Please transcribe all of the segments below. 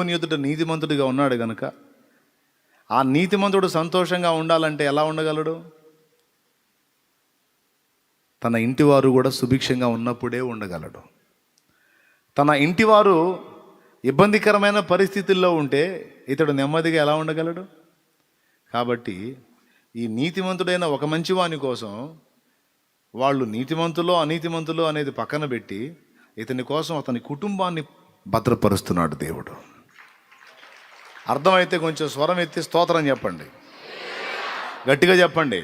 దేవుని ఎదుట నీతిమంతుడిగా ఉన్నాడు గనుక ఆ నీతిమంతుడు సంతోషంగా ఉండాలంటే ఎలా ఉండగలడు? తన ఇంటివారు కూడా సుభిక్షంగా ఉన్నప్పుడే ఉండగలడు. తన ఇంటివారు ఇబ్బందికరమైన పరిస్థితుల్లో ఉంటే ఇతడు నెమ్మదిగా ఎలా ఉండగలడు? కాబట్టి ఈ నీతిమంతుడైన ఒక మంచివాని కోసం వాళ్ళు నీతిమంతులో అనీతిమంతులో అనేది పక్కన పెట్టి ఇతని కోసం అతని కుటుంబాన్ని భద్రపరుస్తున్నాడు దేవుడు. అర్థమైతే కొంచెం స్వరం ఎత్తి స్తోత్రం చెప్పండి. గట్టిగా చెప్పండి.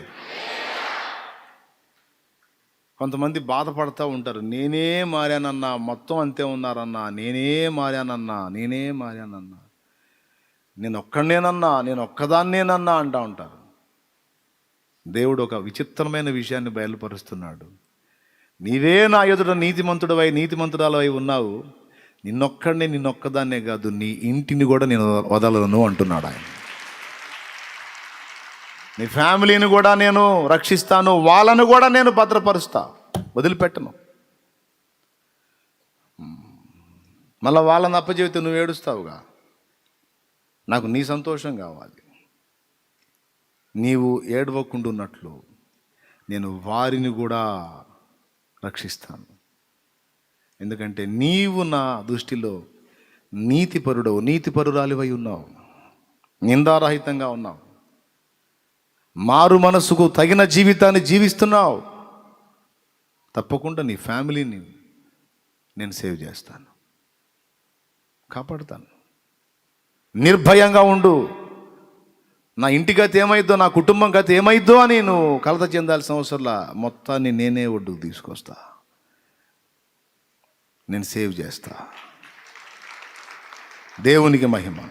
కొంతమంది బాధపడుతూ ఉంటారు. నేనే మారానన్నా మొత్తం అంతే ఉన్నారన్నా నేనే మారానన్నా నేనే మారానన్నా. నేను ఒక్కడనేనన్నా నేను ఒక్కదాన్నేనన్నా అంటా ఉంటారు. దేవుడు ఒక విచిత్రమైన విషయాన్ని బయలుపరుస్తున్నాడు. నీవే నా ఎదుట నీతిమంతుడవై నీతిమంతురాలవై ఉన్నావు. నిన్నొక్కడనే నిన్నొక్కదాన్నే కాదు నీ ఇంటిని కూడా నేను వదలను అంటున్నాడు ఆయన. నీ ఫ్యామిలీని కూడా నేను రక్షిస్తాను వాళ్ళను కూడా నేను భద్రపరుస్తా. వదిలిపెట్టను. మళ్ళీ వాళ్ళని అప్పచెబితే నువ్వు ఏడుస్తావుగా? నాకు నీ సంతోషం కావాలి. నీవు ఏడవకుండున్నట్లు నేను వారిని కూడా రక్షిస్తాను. ఎందుకంటే నీవు నా దృష్టిలో నీతిపరుడవు నీతిపరురాలివై ఉన్నావు. నిందారహితంగా ఉన్నావు. మారు మనసుకు తగిన జీవితాన్ని జీవిస్తున్నావు. తప్పకుండా నీ ఫ్యామిలీని నేను సేవ్ చేస్తాను. కాపాడుతాను. నిర్భయంగా ఉండు. నా ఇంటి గతి ఏమైద్దో నా కుటుంబం గత ఏమైద్దో అని నువ్వు కలత చెందాల్సిన అవసరంలా మొత్తాన్ని నేనే ఒడ్డుకు తీసుకొస్తాను నేను సేవ్ చేస్తా. దేవునికి మహిమ.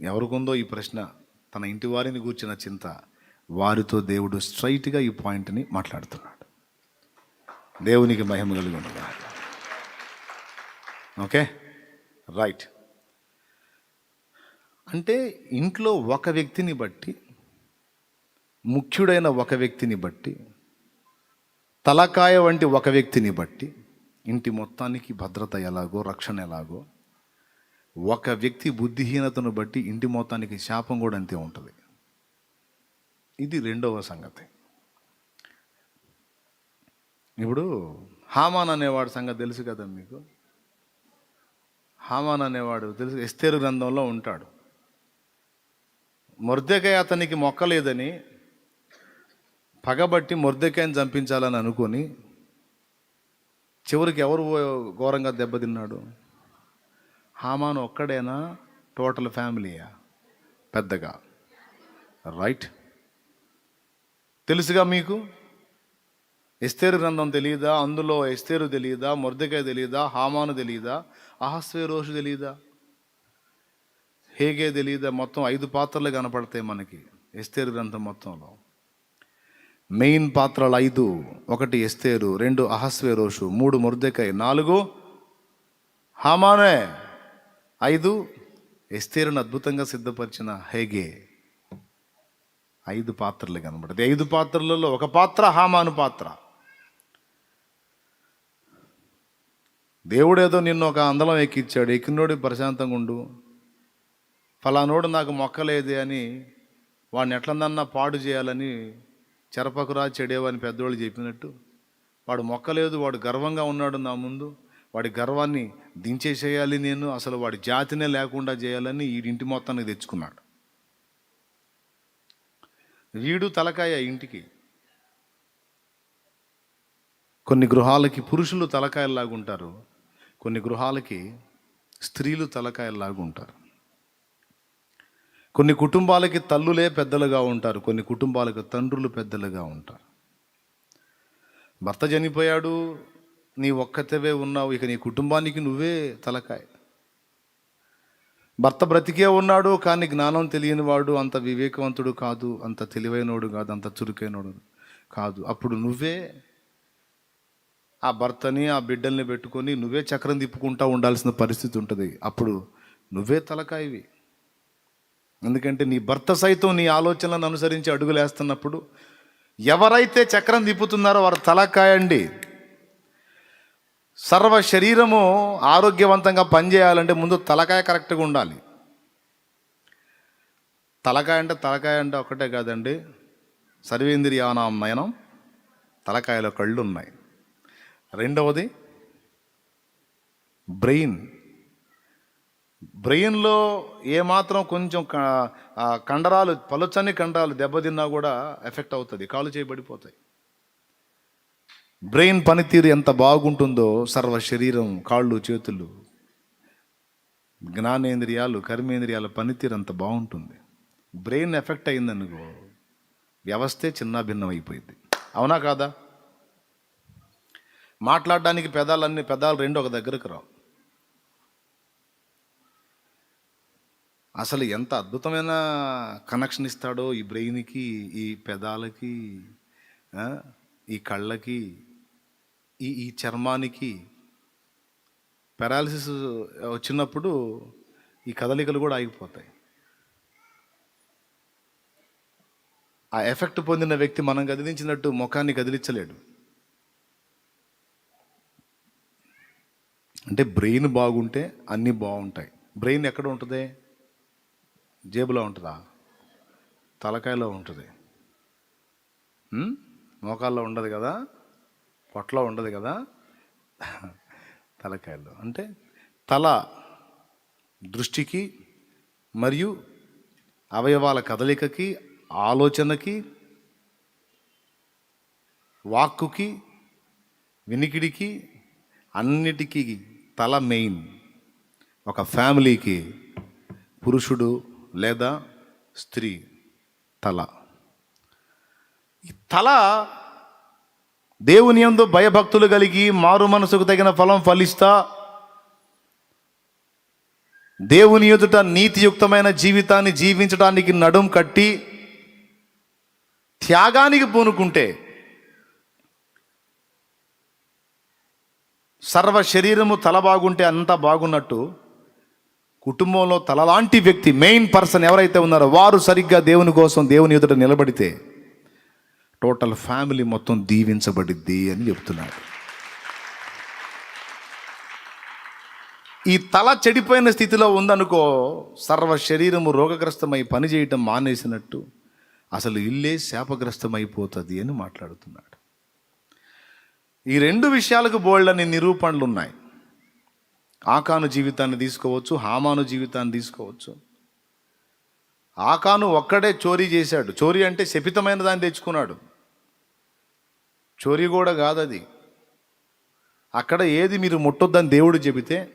ఎవరికుందో ఈ ప్రశ్న తన ఇంటి వారిని కూర్చిన చింత వారితో దేవుడు స్ట్రైట్గా ఈ పాయింట్ని మాట్లాడుతున్నాడు. దేవునికి మహిమ కలిగి ఉండగా. ఓకే? రైట్. అంటే ఇంట్లో ఒక వ్యక్తిని బట్టి ముఖ్యుడైన ఒక వ్యక్తిని బట్టి తలకాయ వంటి ఒక వ్యక్తిని బట్టి ఇంటి మొత్తానికి భద్రత ఎలాగో రక్షణ ఎలాగో ఒక వ్యక్తి బుద్ధిహీనతను బట్టి ఇంటి మొత్తానికి శాపం కూడా అంతే ఉంటుంది. ఇది రెండవ సంగతి. ఇప్పుడు హామాన్ అనేవాడు సంగతి తెలుసు కదా మీకు? హామాన్ అనేవాడు తెలుసు ఎస్తేరు గ్రంథంలో ఉంటాడు. మొర్దెకాయ అతనికి మొక్కలేదని పగబట్టి మొర్దెకాయని చంపించాలని అనుకొని చివరికి ఎవరు ఘోరంగా దెబ్బతిన్నాడు? హామాను ఒక్కడేనా? టోటల్ ఫ్యామిలీయా? పెద్దగా. రైట్. తెలుసుగా మీకు? ఎస్తేరు గ్రంథం తెలియదా అందులో ఎస్తేరు తెలియదా మొర్దెకాయ తెలియదా హామాను తెలియదా అహస్వే రోజు తెలియదా హేగే తెలియదా మొత్తం ఐదు పాత్రలు కనపడతాయి మనకి ఎస్తేరు గ్రంథం మొత్తంలో. మెయిన్ పాత్రలు ఐదు ఒకటి ఎస్తేరు రెండు అహస్వేరోషు మూడు ముర్దెకాయ్ నాలుగు హామానే ఐదు ఎస్తేరును అద్భుతంగా సిద్ధపరిచిన హేగే. ఐదు పాత్రలు కనబడతాయి. ఐదు పాత్రలలో ఒక పాత్ర హామాను పాత్ర. దేవుడేదో నిన్ను ఒక అందలం ఎక్కిచ్చాడు ఎక్కినోడు ప్రశాంతంగా ఉండు. ఫలానోడు నాకు మొక్కలేదే అని వాడిని ఎట్లందన్నా పాడు చేయాలని చెరపకురా చెడేవని పెద్దోళ్ళు చెప్పినట్టు వాడు మొక్కలేదు వాడు గర్వంగా ఉన్నాడు నా ముందు వాడి గర్వాన్ని దించేసేయాలి నేను అసలు వాడి జాతినే లేకుండా చేయాలని ఈ ఇంటి మొత్తానికి తెచ్చుకున్నాడు. వీడు తలకాయ ఇంటికి కొన్ని గృహాలకి పురుషులు తలకాయల్లాగుంటారు కొన్ని గృహాలకి స్త్రీలు తలకాయల్లాగుంటారు. కొన్ని కుటుంబాలకి తల్లులే పెద్దలుగా ఉంటారు కొన్ని కుటుంబాలకు తండ్రులు పెద్దలుగా ఉంటారు. భర్త చనిపోయాడు నీ ఒక్కతవే ఉన్నావు ఇక నీ కుటుంబానికి నువ్వే తలకాయ. భర్త బ్రతికే ఉన్నాడు కానీ జ్ఞానం తెలియని వాడు అంత వివేకవంతుడు కాదు అంత తెలివైనోడు కాదు అంత చురుకైనోడు కాదు. అప్పుడు నువ్వే ఆ భర్తని ఆ బిడ్డల్ని పెట్టుకొని నువ్వే చక్రం తిప్పుకుంటా ఉండాల్సిన పరిస్థితి ఉంటుంది. అప్పుడు నువ్వే తలకాయవి. ఎందుకంటే నీ భర్త సైతం నీ ఆలోచనలను అనుసరించి అడుగులేస్తున్నప్పుడు ఎవరైతే చక్రం తిప్పుతున్నారో వారు తలకాయండి. సర్వ శరీరము ఆరోగ్యవంతంగా పనిచేయాలంటే ముందు తలకాయ కరెక్ట్గా ఉండాలి. తలకాయ అంటే తలకాయ అంటే ఒకటే కాదండి. సర్వేంద్రియానాం నయనం తలకాయలో కళ్ళు ఉన్నాయి రెండవది బ్రెయిన్. బ్రెయిన్లో ఏమాత్రం కొంచెం క- కండరాలు పలుచని కండరాలు దెబ్బతిన్నా కూడా ఎఫెక్ట్ అవుతుంది కాలు చేయబడిపోతాయి బ్రెయిన్ పనితీరు ఎంత బాగుంటుందో సర్వ శరీరం కాళ్ళు చేతులు జ్ఞానేంద్రియాలు కర్మేంద్రియాల పనితీరు అంత బాగుంటుంది. బ్రెయిన్ ఎఫెక్ట్ అయిందనుకో వ్యవస్థే చిన్న భిన్నం అయిపోయింది అవునా కాదా? మాట్లాడడానికి పెదాలన్నీ పెదాలు రెండు ఒక దగ్గరకు రావు. అసలు ఎంత అద్భుతమైన కనెక్షన్ ఇస్తాడో ఈ బ్రెయిన్కి ఈ పెదాలకి ఈ కళ్ళకి ఈ ఈ చర్మానికి. పెరాలిసిస్ వచ్చినప్పుడు ఈ కదలికలు కూడా ఆగిపోతాయి. ఆ ఎఫెక్ట్ పొందిన వ్యక్తి మనం కదిలించినట్టు ముఖాన్ని కదిలించలేడు. అంటే బ్రెయిన్ బాగుంటే అన్నీ బాగుంటాయి. బ్రెయిన్ ఎక్కడ ఉంటుంది? జేబులో ఉంటుందా? తలకాయలో ఉంటుంది. మోకాల్లో ఉండదు కదా? పొట్టలో ఉండదు కదా? తలకాయలో అంటే తల దృష్టికి మరియు అవయవాల కదలికకి ఆలోచనకి వాక్కుకి వినికిడికి అన్నిటికీ తల మెయిన్. ఒక ఫ్యామిలీకి పురుషుడు లేదా స్త్రీ తల. ఈ తల దేవుని యందు భయభక్తులు కలిగి మారు మనసుకు తగిన ఫలం ఫలిస్తా. దేవుని ఎదుట నీతియుక్తమైన జీవితాన్ని జీవించడానికి నడుం కట్టి త్యాగానికి పూనుకుంటే సర్వ శరీరము తల బాగుంటే అంతా బాగున్నట్టు కుటుంబంలో తలలాంటి వ్యక్తి మెయిన్ పర్సన్ ఎవరైతే ఉన్నారో వారు సరిగ్గా దేవుని కోసం దేవుని ఎదుట నిలబడితే టోటల్ ఫ్యామిలీ మొత్తం దీవించబడిద్ది అని చెప్తున్నాడు ఈ తల చెడిపోయిన స్థితిలో ఉందనుకో సర్వ శరీరము రోగగ్రస్తమై పనిచేయటం మానేసినట్టు అసలు ఇల్లే శాపగ్రస్తమైపోతుంది అని మాట్లాడుతున్నాడు. ఈ రెండు విషయాలకు బోల్డని నిరూపణలు ఉన్నాయి ఆకాను జీవితాన్ని తీసుకోవచ్చు హామాను జీవితాన్ని తీసుకోవచ్చు. ఆకాను ఒక్కడే చోరీ చేశాడు. చోరీ అంటే శపితమైన దాన్ని తెచ్చుకున్నాడు. చోరీ కూడా కాదది. అక్కడ ఏది మీరు ముట్టొద్దని దేవుడు చెబితే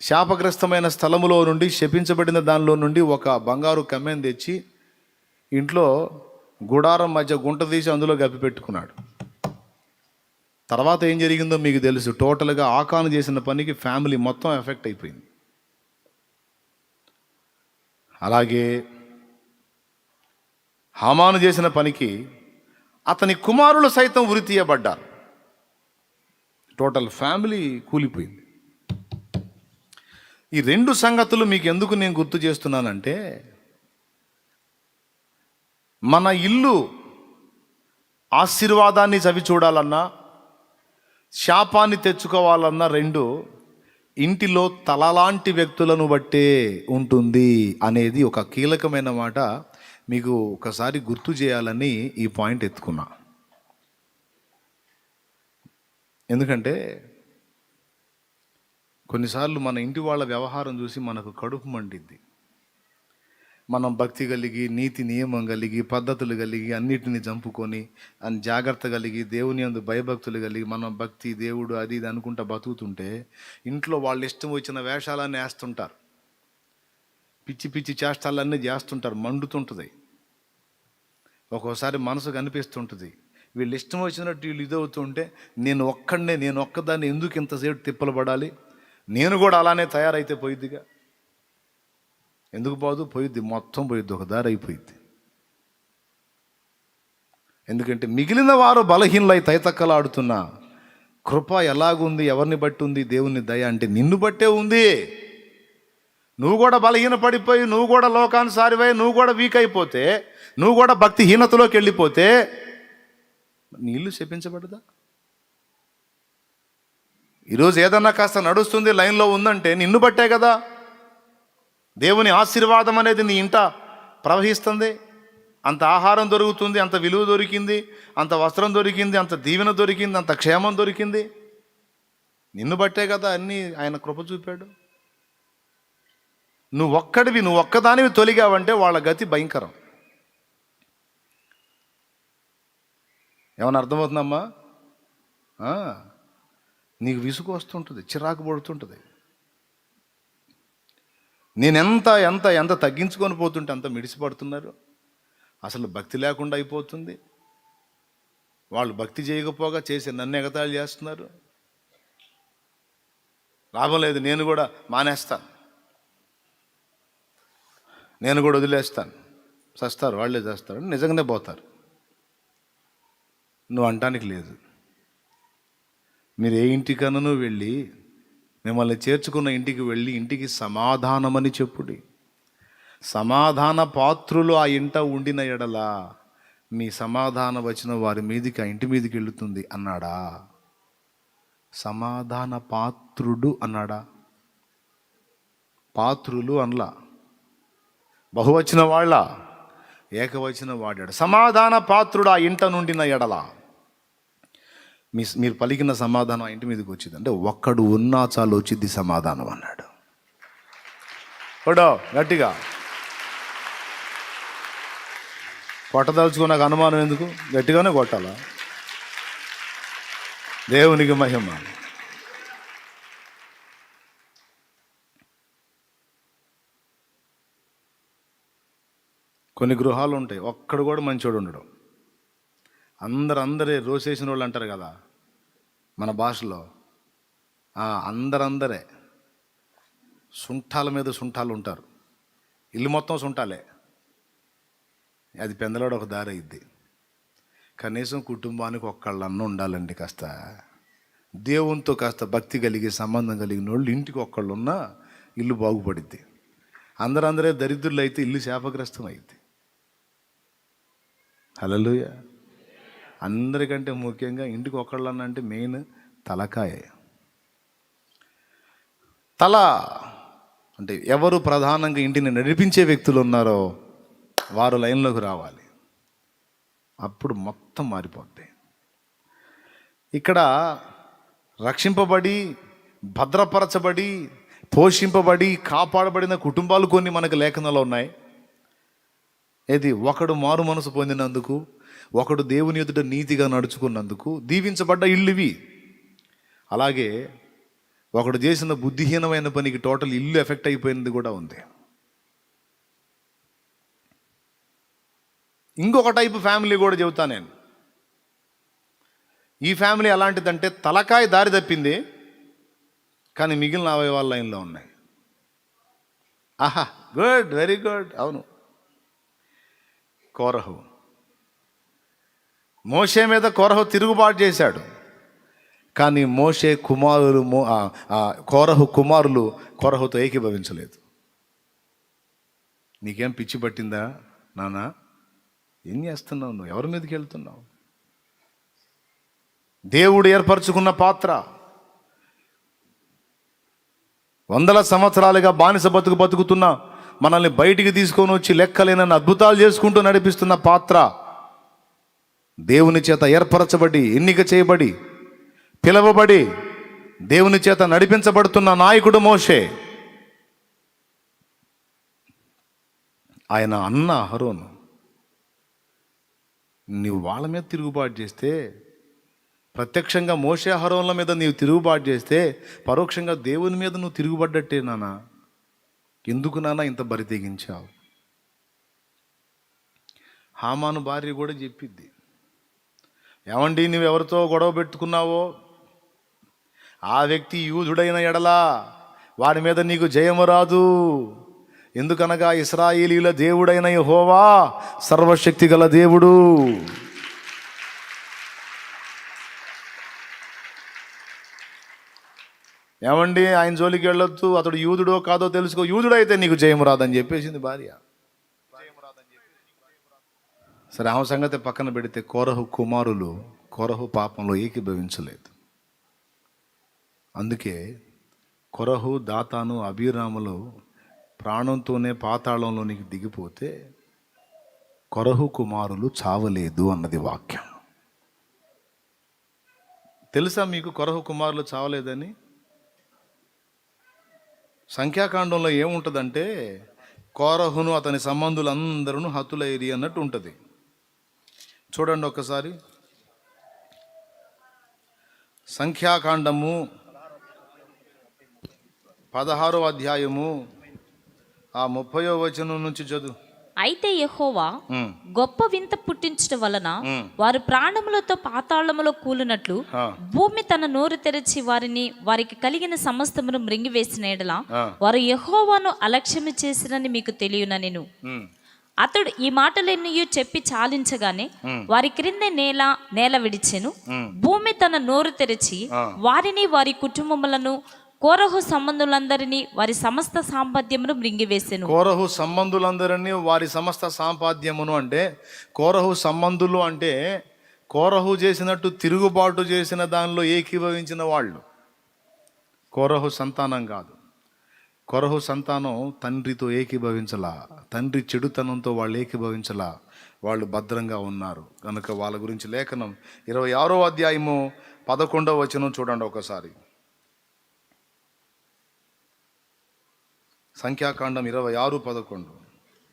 శాపగ్రస్తమైన స్థలములో నుండి శపించబడిన దానిలో నుండి ఒక బంగారు కమ్మెను తెచ్చి ఇంట్లో గుడారం మధ్య గుంట తీసి అందులో గప్పి పెట్టుకున్నాడు తర్వాత ఏం జరిగిందో మీకు తెలుసు. టోటల్గా ఆకాను చేసిన పనికి ఫ్యామిలీ మొత్తం ఎఫెక్ట్ అయిపోయింది. అలాగే హమాను చేసిన పనికి అతని కుమారులు సైతం ఉరి తీయబడ్డారు. టోటల్ ఫ్యామిలీ కూలిపోయింది. ఈ రెండు సంగతులు మీకు ఎందుకు నేను గుర్తు చేస్తున్నానంటే మన ఇల్లు ఆశీర్వాదాన్ని చవి చూడాలన్నా శాపాన్ని తెచ్చుకోవాలన్న రెండు ఇంటిలో తలలాంటి వ్యక్తులను బట్టే ఉంటుంది అనేది ఒక కీలకమైన మాట. మీకు ఒకసారి గుర్తు చేయాలని ఈ పాయింట్ ఎత్తుకున్నా. ఎందుకంటే కొన్నిసార్లు మన ఇంటి వాళ్ళ వ్యవహారం చూసి మనకు కడుపు మండిద్ది. మనం భక్తి కలిగి నీతి నియమం కలిగి పద్ధతులు కలిగి అన్నిటిని చంపుకొని అని జాగ్రత్త కలిగి దేవుని అందు భయభక్తులు కలిగి మనం భక్తి దేవుడు అది ఇది అనుకుంటా బతుకుతుంటే ఇంట్లో వాళ్ళు ఇష్టం వచ్చిన వేషాలన్నీ వేస్తుంటారు. పిచ్చి పిచ్చి చేష్టాలన్నీ చేస్తుంటారు. మండుతుంటుంది. ఒక్కోసారి మనసు కనిపిస్తుంటుంది వీళ్ళు ఇష్టం వచ్చినట్టు వీళ్ళు ఇదవుతుంటే నేను ఒక్కడనే నేను ఒక్కదాన్ని ఎందుకు ఇంతసేపు తిప్పలు పడాలి? నేను కూడా అలానే తయారైతే పోయిద్దిగా. ఎందుకు పోదు? పోయిద్ది మొత్తం పోయిద్ది ఒక దారి అయిపోయిద్ది. ఎందుకంటే మిగిలిన వారు బలహీనలై తైతక్కలాడుతున్నా కృప ఎలాగుంది ఎవరిని బట్టి ఉంది దేవుని దయ అంటే నిన్ను బట్టే ఉంది. నువ్వు కూడా బలహీన పడిపోయి నువ్వు కూడా లోకానుసారివై నువ్వు కూడా వీక్ అయిపోతే నువ్వు కూడా భక్తిహీనతలోకి వెళ్ళిపోతే నీళ్ళు ఇల్లు శపించబడదా? ఈరోజు ఏదన్నా కాస్త నడుస్తుంది లైన్లో ఉందంటే నిన్ను బట్టే కదా? దేవుని ఆశీర్వాదం అనేది నీ ఇంట ప్రవహిస్తుంది. అంత ఆహారం దొరుకుతుంది అంత విలువ దొరికింది అంత వస్త్రం దొరికింది అంత దీవెన దొరికింది అంత క్షేమం దొరికింది. నిన్ను బట్టే కదా అన్నీ ఆయన కృప చూపాడు. నువ్వు ఒక్కడివి నువ్వు ఒక్కదానివి తొలిగావంటే వాళ్ళ గతి భయంకరం. ఏమన్నా అర్థమవుతుందమ్మా? నీకు విసుగు వస్తుంటుంది చిరాకు పడుతుంటుంది. నేనెంత ఎంత ఎంత తగ్గించుకొని పోతుంటే అంత మిడిసిపడుతున్నారు. అసలు భక్తి లేకుండా అయిపోతుంది. వాళ్ళు భక్తి చేయకపోగా చేసి నన్ను ఎగతాళి చేస్తున్నారు. లాభం లేదు నేను కూడా మానేస్తాను. నేను కూడా వదిలేస్తాను. చస్తారు వాళ్ళే చేస్తారు నిజంగానే పోతారు. నువ్వు అంటానికి లేదు. మీరు ఏ ఇంటికనను వెళ్ళి మిమ్మల్ని చేర్చుకున్న ఇంటికి వెళ్ళి ఇంటికి సమాధానమని చెప్పుడి. సమాధాన పాత్రులు ఆ ఇంట ఉండిన ఎడల మీ సమాధాన వచ్చిన వారి మీదికి ఆ ఇంటి మీదకి వెళుతుంది అన్నాడా? సమాధాన పాత్రుడు అన్నాడా? పాత్రులు అనలా. బహువచన వాళ్ళ ఏకవచన వాడాడు. సమాధాన పాత్రుడు ఆ ఇంట నుండిన ఎడల. మీ మీరు పలికిన సమాధానం ఇంటి మీదకి వచ్చింది. అంటే ఒక్కడు ఉన్నా చాలు వచ్చింది సమాధానం అన్నాడు. కొడో గట్టిగా. కొట్టదలుచుకున్నాక అనుమానం ఎందుకు? గట్టిగానే కొట్టాలా? దేవునికి మహిమ. కొన్ని గృహాలు ఉంటాయి. ఒక్కడు కూడా మంచోడు ఉండడం. అందరు అందరే రోసేసిన వాళ్ళు అంటారు కదా మన భాషలో. అందరందరే సుంఠాల మీద సుంఠాలు ఉంటారు. ఇల్లు మొత్తం సుంఠాలే. అది పెందలాడు ఒక దారి అయింది కనీసం కుటుంబానికి ఒక్కళ్ళన్న ఉండాలండి కాస్త. దేవునితో కాస్త భక్తి కలిగి సంబంధం కలిగిన వాళ్ళు ఇంటికి ఒక్కళ్ళు ఉన్నా ఇల్లు బాగుపడిద్ది. అందరందరే దరిద్రులు అయితే ఇల్లు శాపగ్రస్తం అయింది హలలుయా అందరికంటే ముఖ్యంగా ఇంటికి ఒకళ్ళన్న అంటే మెయిన్ తలకాయ. తల అంటే ఎవరు ప్రధానంగా ఇంటిని నడిపించే వ్యక్తులు ఉన్నారో వారు లైన్లోకి రావాలి. అప్పుడు మొత్తం మారిపోద్ది. ఇక్కడ రక్షింపబడి భద్రపరచబడి పోషింపబడి కాపాడబడిన కుటుంబాలు కొన్ని మనకు లేఖనాలు ఉన్నాయి. ఏది? ఒకడు మారు మనసు పొందినందుకు ఒకడు దేవుని ఎదుట నీతిగా నడుచుకున్నందుకు దీవించబడ్డ ఇల్లువి అలాగే ఒకడు చేసిన బుద్ధిహీనమైన పనికి టోటల్ ఇల్లు ఎఫెక్ట్ అయిపోయింది కూడా ఉంది. ఇంకొక టైపు ఫ్యామిలీ కూడా చెబుతా నేను. ఈ ఫ్యామిలీ ఎలాంటిదంటే తలకాయ దారి తప్పింది కానీ మిగిలిన అవయవాల లైన్లో ఉన్నాయి. ఆహా గుడ్ వెరీ గుడ్ అవును. కోరహు. మోషే మీద కోరహు తిరుగుబాటు చేశాడు. కానీ మోషే కుమారులు మో కోరహు కుమారులు కోరహుతో ఏకీభవించలేదు. నీకేం పిచ్చి పట్టిందా నానా? ఏం చేస్తున్నావు నువ్వు? ఎవరి మీదకి వెళ్తున్నావు? దేవుడు ఏర్పరచుకున్న పాత్ర. వందల సంవత్సరాలుగా బానిస బతుకు బతుకుతున్న మనల్ని బయటికి తీసుకొని వచ్చి లెక్కలేనని అద్భుతాలు చేసుకుంటూ నడిపిస్తున్న పాత్ర. దేవుని చేత ఏర్పరచబడి ఎన్నిక చేయబడి పిలవబడి దేవుని చేత నడిపించబడుతున్న నాయకుడు మోషే. ఆయన అన్న అహరోను నీవు వాళ్ళ మీద తిరుగుబాటు చేస్తే ప్రత్యక్షంగా మోసే అహరోన్ల మీద నీవు తిరుగుబాటు చేస్తే పరోక్షంగా దేవుని మీద నువ్వు తిరుగుబడ్డట్టే నానా ఎందుకు నానా ఇంత బరి తెగించావు? హామాను భార్య కూడా చెప్పిద్ది. ఏమండి నువ్వు ఎవరితో గొడవ పెట్టుకున్నావో? ఆ వ్యక్తి యూదుడైన ఎడలా వాడి మీద నీకు జయము రాదు. ఎందుకనగా ఇస్రాయేలీల దేవుడైన హోవా సర్వశక్తి గల దేవుడు. ఏమండి ఆయన జోలికి వెళ్ళొద్దు అతడు యూదుడో కాదో తెలుసుకో యూదుడైతే నీకు జయము రాదని చెప్పేసింది భార్య. సరే ఆమె సంగతి పక్కన పెడితే కోరహు కుమారులు కొరహు పాపంలో ఏకీభవించలేదు. అందుకే కొరహు దాతాను అభిరాములు ప్రాణంతోనే పాతాళంలోనికి దిగిపోతే కొరహు కుమారులు చావలేదు అన్నది వాక్యం. తెలుసా మీకు కొరహు కుమారులు చావలేదని? సంఖ్యాకాండంలో ఏముంటుందంటే కోరహును అతని సంబంధులందరూ హతులైరి అన్నట్టు ఉంటుంది. చూడండి ఒక్కసారి సంఖ్యాకాండము పదహారో అధ్యాయము ఆ ముప్పయో వచనం నుంచి చదువు. అయితే యెహోవా గొప్ప వింత పుట్టించడం వలన. వారు ప్రాణములతో పాతాళములో కూలినట్లు భూమి తన నోరు తెరిచి వారిని వారికి కలిగిన సమస్తమును మృంగివేసిన ఎడల వారు యెహోవాను అలక్ష్యము చేసిరని మీకు తెలియన నేను అతడు ఈ మాటలన్నీ చెప్పి చాలించగానే. వారి క్రింద నేల నేల విడిచెను. భూమి తన నోరు తెరిచి. వారిని వారి కుటుంబములను కోరహు సంబంధులందరినీ వారి సమస్త సాంపద్యమును మృంగివేసెను కోరహు సంబంధులందరినీ వారి సమస్త సాంపాద్యమును అంటే కోరహు సంబంధులు అంటే కోరహు చేసినట్టు తిరుగుబాటు చేసిన దానిలో ఏకీభవించిన వాళ్ళు కోరహు సంతానం కాదు కొరహు సంతానం తండ్రితో ఏకీభవించలా తండ్రి చెడుతనంతో వాళ్ళు ఏకీభవించలా వాళ్ళు భద్రంగా ఉన్నారు. కనుక వాళ్ళ గురించి లేఖనం ఇరవై ఆరో అధ్యాయము పదకొండవ వచనం చూడండి ఒకసారి. సంఖ్యాకాండం ఇరవై ఆరు పదకొండు.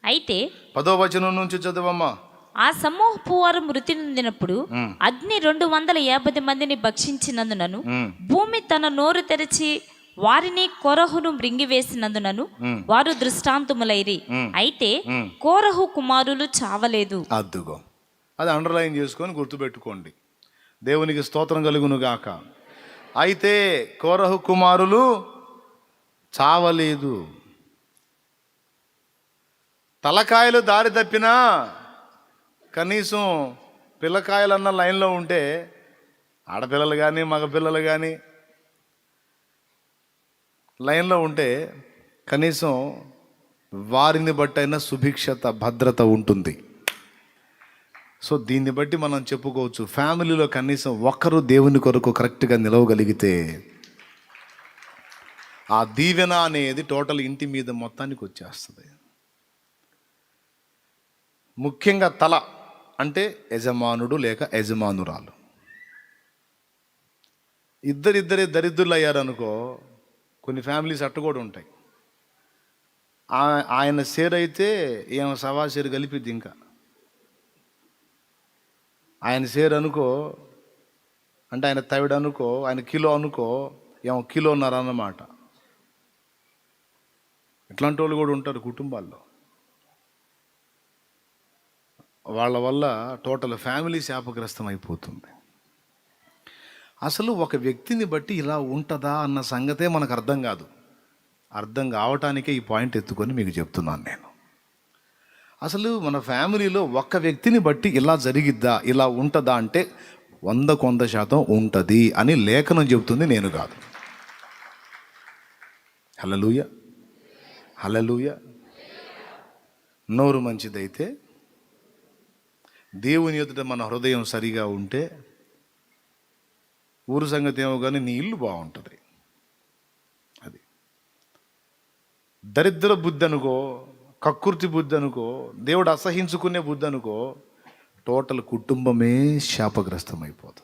అయితే పదో వచనం నుంచి చదవమ్మా. ఆ సమూహపు వారు మృతి నొందినప్పుడు అగ్ని రెండు వందల యాభై మందిని భక్షించినందునను భూమి తన నోరు తెరిచి వారిని కొరహును మృంగివేసినందునను వారు దృష్టాంతములైరి. అయితే. కోరహు కుమారులు చావలేదు. అద్దుగో అది అండర్లైన్ చేసుకొని గుర్తుపెట్టుకోండి. దేవునికి స్తోత్రం కలుగును గాక అయితే కోరహు కుమారులు చావలేదు. తలకాయలు దారి తప్పినా కనీసం పిల్లకాయలన్న లైన్లో ఉంటే ఆడపిల్లలు కానీ మగపిల్లలు కానీ లైన్లో ఉంటే కనీసం వారిని బట్టైనా సుభిక్షత భద్రత ఉంటుంది. సో దీన్ని బట్టి మనం చెప్పుకోవచ్చు ఫ్యామిలీలో కనీసం ఒక్కరు దేవుని కొరకు కరెక్ట్గా నిలవగలిగితే ఆ దీవెన అనేది టోటల్ ఇంటి మీద మొత్తానికి వచ్చేస్తుంది. ముఖ్యంగా తల అంటే యజమానుడు లేక యజమానురాలు. ఇద్దరిద్దరే దరిద్రులు అయ్యారనుకో కొన్ని ఫ్యామిలీస్ అట్ట కూడా ఉంటాయి. ఆయన షేర్ అయితే ఏమో సవా షేర్ కలిపిద్ది ఇంకా. ఆయన షేర్ అనుకో అంటే ఆయన తవిడు అనుకో ఆయన కిలో అనుకో ఏమో కిలోన్నర అన్నమాట. ఇట్లాంటి వాళ్ళు కూడా ఉంటారు కుటుంబాల్లో. వాళ్ళ వల్ల టోటల్ ఫ్యామిలీ శాపగ్రస్తం అయిపోతుంది. అసలు ఒక వ్యక్తిని బట్టి ఇలా ఉంటుందా అన్న సంగతే మనకు అర్థం కాదు. అర్థం కావటానికే ఈ పాయింట్ ఎత్తుకొని మీకు చెప్తున్నాను నేను. అసలు మన ఫ్యామిలీలో ఒక్క వ్యక్తిని బట్టి ఇలా జరిగిద్దా ఇలా ఉంటుందా అంటే వంద కొంద శాతం ఉంటుంది అని లేఖనం చెబుతుంది నేను కాదు. హలలుయ హలలుయ నోరు మంచిదైతే దేవుని ఎదుట మన హృదయం సరిగా ఉంటే ఊరు సంగతి ఏమో కానీ నీ ఇల్లు బాగుంటుంది. అది. దరిద్ర బుద్ధి అనుకో కక్కుర్తి బుద్ధి అనుకో దేవుడు అసహించుకునే బుద్ధి అనుకో టోటల్ కుటుంబమే శాపగ్రస్తం అయిపోతుంది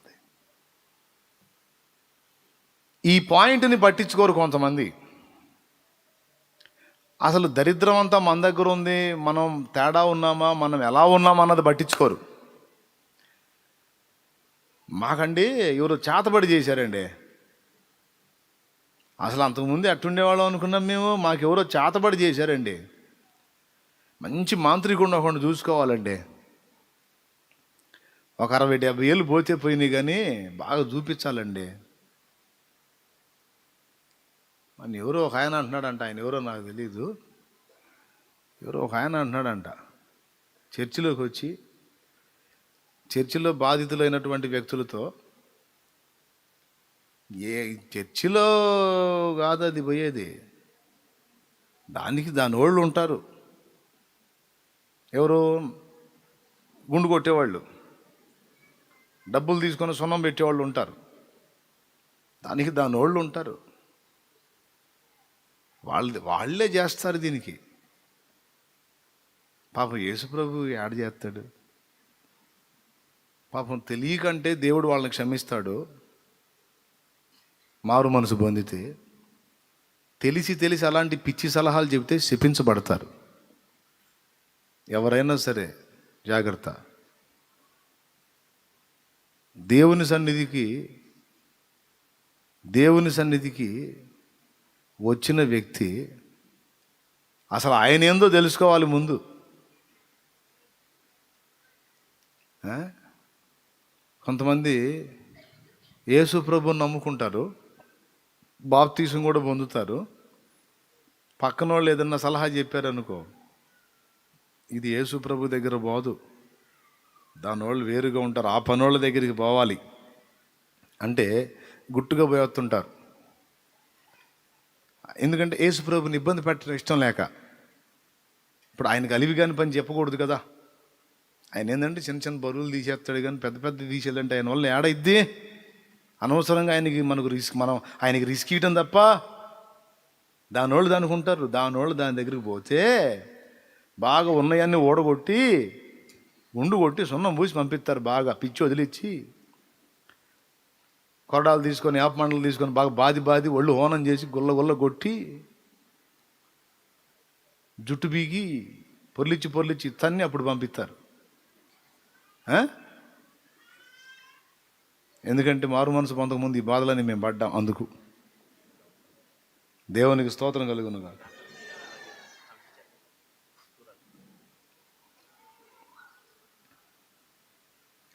ఈ పాయింట్ని పట్టించుకోరు కొంతమంది. అసలు దరిద్రం అంతా మన దగ్గర ఉంది మనం తేడా ఉన్నామా మనం ఎలా ఉన్నామా అన్నది పట్టించుకోరు. మాకండి ఎవరు చేతబడి చేశారండి. అసలు అంతకుముందు ఎట్టుండేవాళ్ళం అనుకున్నాం మేము మాకెవరో చేతబడి చేశారండి. మంచి మాంత్రికుండా ఒకటి చూసుకోవాలండి. ఒక అరవై డెబ్బై ఏళ్ళు పోతే పోయినాయి కానీ బాగా చూపించాలండి. మన ఎవరో ఒక ఆయన అంటున్నాడంట ఆయన ఎవరో నాకు తెలియదు ఎవరో ఒక ఆయన అంటున్నాడంట. చర్చిలోకి వచ్చి చర్చిలో బాధితులైనటువంటి వ్యక్తులతో ఏ చర్చిలో కాదు అది పోయేది. దానికి దాని వాళ్ళు ఉంటారు. ఎవరు గుండు కొట్టేవాళ్ళు. డబ్బులు తీసుకొని సున్నం పెట్టేవాళ్ళు ఉంటారు. దానికి దాని వాళ్ళు ఉంటారు. వాళ్ళు వాళ్ళే చేస్తారు దీనికి. పాపం యేసుప్రభు యాడ్ చేస్తాడు. పాపం తెలియకంటే దేవుడు వాళ్ళని క్షమిస్తాడు. మారు మనసు పొందితే తెలిసి తెలిసి అలాంటి పిచ్చి సలహాలు చెబితే శపించబడతారు. ఎవరైనా సరే జాగ్రత్త. దేవుని సన్నిధికి దేవుని సన్నిధికి వచ్చిన వ్యక్తి అసలు ఆయన ఏందో తెలుసుకోవాలి ముందు. కొంతమంది యేసు ప్రభుని నమ్ముకుంటారు బాప్తీసం కూడా పొందుతారు. పక్కన వాళ్ళు ఏదన్నా సలహా చెప్పారనుకో ఇది యేసు ప్రభు దగ్గర పోదు. దాని వాళ్ళు వేరుగా ఉంటారు ఆ పనోళ్ళ దగ్గరికి పోవాలి. అంటే గుట్టుగా పోయేస్తుంటారు ఎందుకంటే యేసు ప్రభుని ఇబ్బంది పెట్టడం ఇష్టం లేక. ఇప్పుడు ఆయనకు అలివి కాని పని చెప్పకూడదు కదా. ఆయన ఏంటంటే చిన్న చిన్న బరువులు తీసేస్తాడు కానీ పెద్ద పెద్ద తీసేయాలంటే ఆయన వల్ల ఏడైద్ది అనవసరంగా ఆయనకి మనకు రిస్క్ మనం ఆయనకి రిస్క్ ఇవ్వటం తప్ప దానోళ్ళు దానికి ఉంటారు దానోళ్ళు దాని దగ్గరికి పోతే బాగా ఉన్నాయన్నీ ఓడగొట్టి ఉండు కొట్టి సున్నం పూసి పంపిస్తారు బాగా పిచ్చి వదిలిచ్చి. కొరడాలు తీసుకొని యాపమండలు తీసుకొని బాగా బాది బాది ఒళ్ళు హోనం చేసి గుల్ల గుల్ల కొట్టి జుట్టు బీగి పొర్లిచ్చి పొర్లిచ్చి తన్ని అప్పుడు పంపిస్తారు. ఎందుకంటే మారు మనసు పొందకముందు ఈ బాధలని మేము పడ్డాం అందుకు. దేవునికి స్తోత్రం కలుగును కాక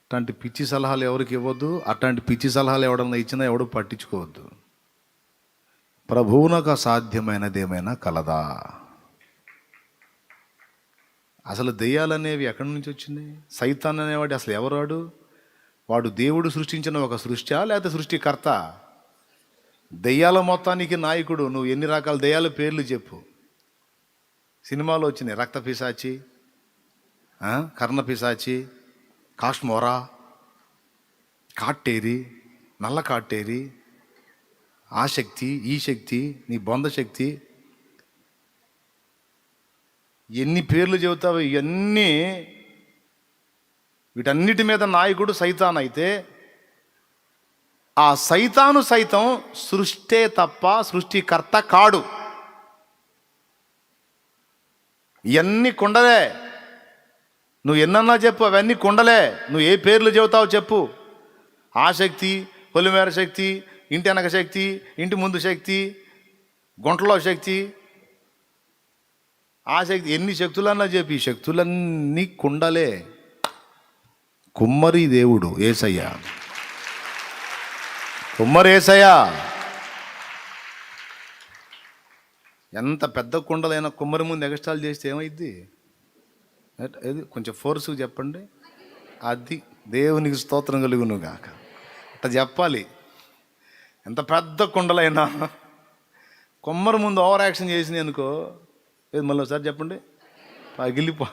అట్లాంటి పిచ్చి సలహాలు ఎవరికి ఇవ్వద్దు అట్లాంటి పిచ్చి సలహాలు ఎవడన్నా ఇచ్చినా ఎవడు పట్టించుకోవద్దు. ప్రభువునకు అసాధ్యమైనదేమైనా కలదా? అసలు దెయ్యాలనేవి ఎక్కడి నుంచి వచ్చినాయి సైతాన్ అనేవాడు అసలు ఎవరాడు? వాడు దేవుడు సృష్టించిన ఒక సృష్టి లేకపోతే సృష్టికర్త? దెయ్యాల మొత్తానికి నాయకుడు. నువ్వు ఎన్ని రకాల దెయ్యాల పేర్లు చెప్పు. సినిమాలో వచ్చినాయి. రక్త పిశాచి కర్ణ పిశాచి కాష్మోరా కాట్టేరి నల్ల కాట్టేరి ఆ శక్తి ఈ శక్తి నీ బొంద శక్తి ఎన్ని పేర్లు చెబుతావు ఇవన్నీ వీటన్నిటి మీద నాయకుడు సైతాన్ అయితే ఆ సైతాను సైతం సృష్టే తప్ప సృష్టికర్త కాడు. ఇవన్నీ కుండలే. నువ్వు ఎన్నన్నా చెప్పు అవన్నీ కుండలే. నువ్వు ఏ పేర్లు చెబుతావు చెప్పు. ఆ శక్తి పొలిమేర శక్తి ఇంటి వెనక శక్తి ఇంటి ముందు శక్తి గుంటలో శక్తి ఆ శక్తి ఎన్ని శక్తులన్నా చెప్పి ఈ శక్తులన్నీ కుండలే. కుమ్మరి దేవుడు ఏసయ్య. కుమ్మరి ఏసయ్య. ఎంత పెద్ద కుండలైన కుమ్మరి ముందు ఎగస్టాల్ చేస్తే ఏమైద్ది? ఎట్- కొంచెం ఫోర్స్గా చెప్పండి. అది దేవునికి స్తోత్రం కలుగును గాక అట్లా చెప్పాలి. ఎంత పెద్ద కుండలైనా. కొమ్మరి ముందు ఓవర్ యాక్షన్ చేసింది అనుకో ఏది మళ్ళీ ఒకసారి చెప్పండి? పగిలిపో